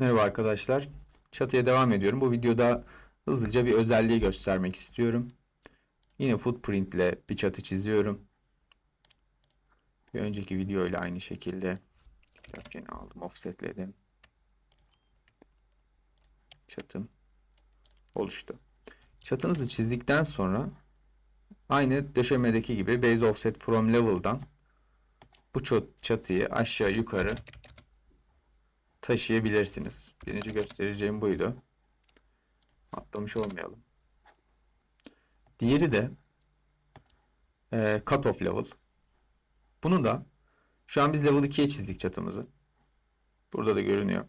Merhaba arkadaşlar. Çatıya devam ediyorum. Bu videoda hızlıca bir özelliği göstermek istiyorum. Yine footprint ile bir çatı çiziyorum. Bir önceki video ile aynı şekilde kökeni aldım, offsetledim. Çatım oluştu. Çatınızı çizdikten sonra aynı döşemedeki gibi base offset from level'dan bu çat- çatıyı aşağı yukarı taşıyabilirsiniz. Birinci göstereceğim buydu. Atlamış olmayalım. Diğeri de e, cutoff level. Bunu da şu an biz level 2'ye çizdik çatımızı. Burada da görünüyor.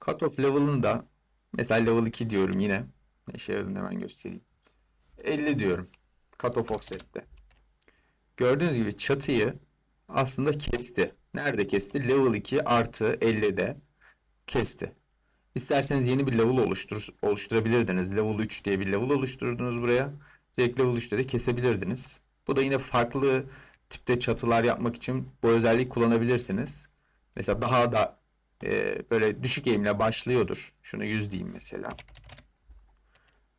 Cutoff level'ın da mesela level 2 diyorum yine. Ne işe yaradığını hemen göstereyim. 50 diyorum. Cutoff offset'te. Gördüğünüz gibi çatıyı aslında kesti. Nerede kesti? Level 2 artı 50'de kesti. İsterseniz yeni bir level oluştur oluşturabilirdiniz. Level 3 diye bir level oluşturdunuz buraya. Direkt level 3'te de kesebilirdiniz. Bu da yine farklı tipte çatılar yapmak için bu özelliği kullanabilirsiniz. Mesela daha da e, böyle düşük eğimle başlıyordur. Şunu 100 diyeyim mesela.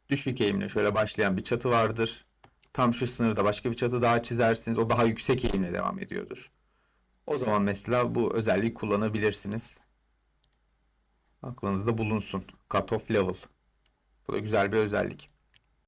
Düşük eğimle şöyle başlayan bir çatı vardır. Tam şu sınırda başka bir çatı daha çizersiniz. O daha yüksek eğimle devam ediyordur. O zaman mesela bu özelliği kullanabilirsiniz. Aklınızda bulunsun. Cutoff level. Bu da güzel bir özellik.